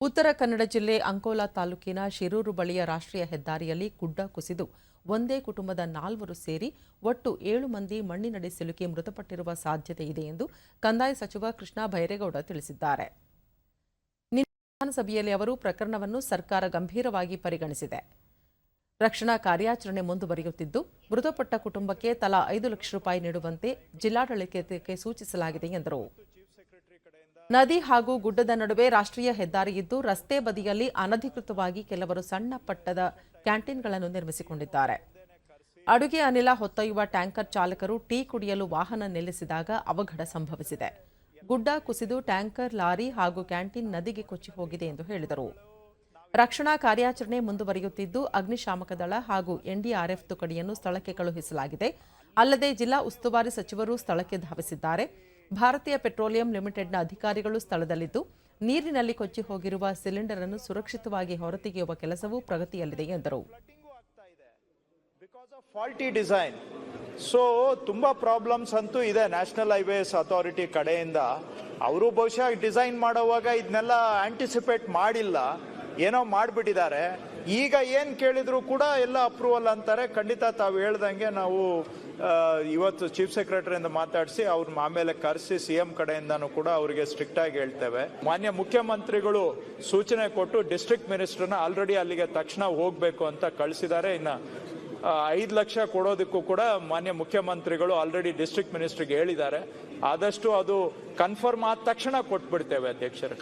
ಉತ್ತರ ಕನ್ನಡ ಜಿಲ್ಲೆ ಅಂಕೋಲಾ ತಾಲೂಕಿನ ಶಿರೂರು ಬಳಿಯ ರಾಷ್ಟ್ರೀಯ ಹೆದ್ದಾರಿಯಲ್ಲಿ ಗುಡ್ಡ ಕುಸಿದು ಒಂದೇ ಕುಟುಂಬದ ನಾಲ್ವರು ಸೇರಿ ಒಟ್ಟು ಏಳು ಮಂದಿ ಮಣ್ಣಿನಡಿ ಸಿಲುಕಿ ಮೃತಪಟ್ಟಿರುವ ಸಾಧ್ಯತೆ ಇದೆ ಎಂದು ಕಂದಾಯ ಸಚಿವ ಕೃಷ್ಣ ಬೈರೇಗೌಡ ತಿಳಿಸಿದ್ದಾರೆ. ವಿಧಾನಸಭೆಯಲ್ಲಿ ಅವರು ಪ್ರಕರಣವನ್ನು ಸರ್ಕಾರ ಗಂಭೀರವಾಗಿ ಪರಿಗಣಿಸಿದೆ. ರಕ್ಷಣಾ ಕಾರ್ಯಾಚರಣೆ ಮುಂದುವರಿಯುತ್ತಿದ್ದು, ಮೃತಪಟ್ಟ ಕುಟುಂಬಕ್ಕೆ ತಲಾ ಐದು ಲಕ್ಷ ರೂಪಾಯಿ ನೀಡುವಂತೆ ಜಿಲ್ಲಾಡಳಿತಕ್ಕೆ ಸೂಚಿಸಲಾಗಿದೆ ಎಂದರು. ನದಿ ಹಾಗೂ ಗುಡ್ಡದ ನಡುವೆ ರಾಷ್ಟ್ರೀಯ ಹೆದ್ದಾರಿ ಇದ್ದು, ರಸ್ತೆ ಬದಿಯಲ್ಲಿ ಅನಧಿಕೃತವಾಗಿ ಕೆಲವರು ಸಣ್ಣ ಪಟ್ಟದ ಕ್ಯಾಂಟೀನ್ಗಳನ್ನು ನಿರ್ಮಿಸಿಕೊಂಡಿದ್ದಾರೆ. ಅಡುಗೆ ಅನಿಲ ಹೊತ್ತೊಯ್ಯುವ ಟ್ಯಾಂಕರ್ ಚಾಲಕರು ಟೀ ಕುಡಿಯಲು ವಾಹನ ನಿಲ್ಲಿಸಿದಾಗ ಅವಘಡ ಸಂಭವಿಸಿದೆ. ಗುಡ್ಡ ಕುಸಿದು ಟ್ಯಾಂಕರ್ ಲಾರಿ ಹಾಗೂ ಕ್ಯಾಂಟೀನ್ ನದಿಗೆ ಕೊಚ್ಚಿ ಹೋಗಿದೆ ಎಂದು ಹೇಳಿದರು. ರಕ್ಷಣಾ ಕಾರ್ಯಾಚರಣೆ ಮುಂದುವರಿಯುತ್ತಿದ್ದು, ಅಗ್ನಿಶಾಮಕ ದಳ ಹಾಗೂ ಎನ್ಡಿಆರ್ಎಫ್ ತುಕಡಿಯನ್ನು ಸ್ಥಳಕ್ಕೆ ಕಳುಹಿಸಲಾಗಿದೆ. ಅಲ್ಲದೆ ಜಿಲ್ಲಾ ಉಸ್ತುವಾರಿ ಸಚಿವರು ಸ್ಥಳಕ್ಕೆ ಧಾವಿಸಿದ್ದಾರೆ. ಭಾರತೀಯ ಪೆಟ್ರೋಲಿಯಂ ಲಿಮಿಟೆಡ್ನ ಅಧಿಕಾರಿಗಳು ಸ್ಥಳದಲ್ಲಿದ್ದು, ನೀರಿನಲ್ಲಿ ಕೊಚ್ಚಿ ಹೋಗಿರುವ ಸಿಲಿಂಡರ್ ಅನ್ನು ಸುರಕ್ಷಿತವಾಗಿ ಹೊರತೆಗೆಯುವ ಕೆಲಸವೂ ಪ್ರಗತಿಯಲ್ಲಿದೆ ಎಂದರು. ಫಾಲ್ಟಿ ಡಿಸೈನ್ ಸೊ ತುಂಬಾ ಪ್ರಾಬ್ಲಮ್ಸ್ ಅಂತೂ ಇದೆ ನ್ಯಾಷನಲ್ ಹೈವೇಸ್ ಅಥಾರಿಟಿ ಕಡೆಯಿಂದ. ಅವರು ಬಹುಶಃ ಡಿಸೈನ್ ಮಾಡುವಾಗ ಇದನ್ನೆಲ್ಲ ಆಂಟಿಸಿಪೇಟ್ ಮಾಡಿಲ್ಲ. ಏನೋ ಮಾಡಿಬಿಟ್ಟಿದ್ದಾರೆ. ಈಗ ಏನು ಕೇಳಿದ್ರು ಕೂಡ ಎಲ್ಲ ಅಪ್ರೂವಲ್ ಅಂತಾರೆ. ಖಂಡಿತ ತಾವು ಹೇಳ್ದಂಗೆ ನಾವು ಇವತ್ತು ಚೀಫ್ ಸೆಕ್ರೆಟರಿಯಿಂದ ಮಾತಾಡಿಸಿ ಅವ್ರನ್ನ ಆಮೇಲೆ ಕರೆಸಿ ಸಿ ಎಂ ಕಡೆಯಿಂದನೂ ಕೂಡ ಅವರಿಗೆ ಸ್ಟ್ರಿಕ್ಟ್ ಆಗಿ ಹೇಳ್ತೇವೆ. ಮಾನ್ಯ ಮುಖ್ಯಮಂತ್ರಿಗಳು ಸೂಚನೆ ಕೊಟ್ಟು ಡಿಸ್ಟ್ರಿಕ್ಟ್ ಮಿನಿಸ್ಟರ್ನ ಆಲ್ರೆಡಿ ಅಲ್ಲಿಗೆ ತಕ್ಷಣ ಹೋಗಬೇಕು ಅಂತ ಕಳಿಸಿದ್ದಾರೆ. ಇನ್ನು ಐದು ಲಕ್ಷ ಕೊಡೋದಕ್ಕೂ ಕೂಡ ಮಾನ್ಯ ಮುಖ್ಯಮಂತ್ರಿಗಳು ಆಲ್ರೆಡಿ ಡಿಸ್ಟ್ರಿಕ್ಟ್ ಮಿನಿಸ್ಟ್ರಿಗೆ ಹೇಳಿದ್ದಾರೆ. ಆದಷ್ಟು ಅದು ಕನ್ಫರ್ಮ್ ಆದ ತಕ್ಷಣ ಕೊಟ್ಬಿಡ್ತೇವೆ ಅಧ್ಯಕ್ಷರೇ.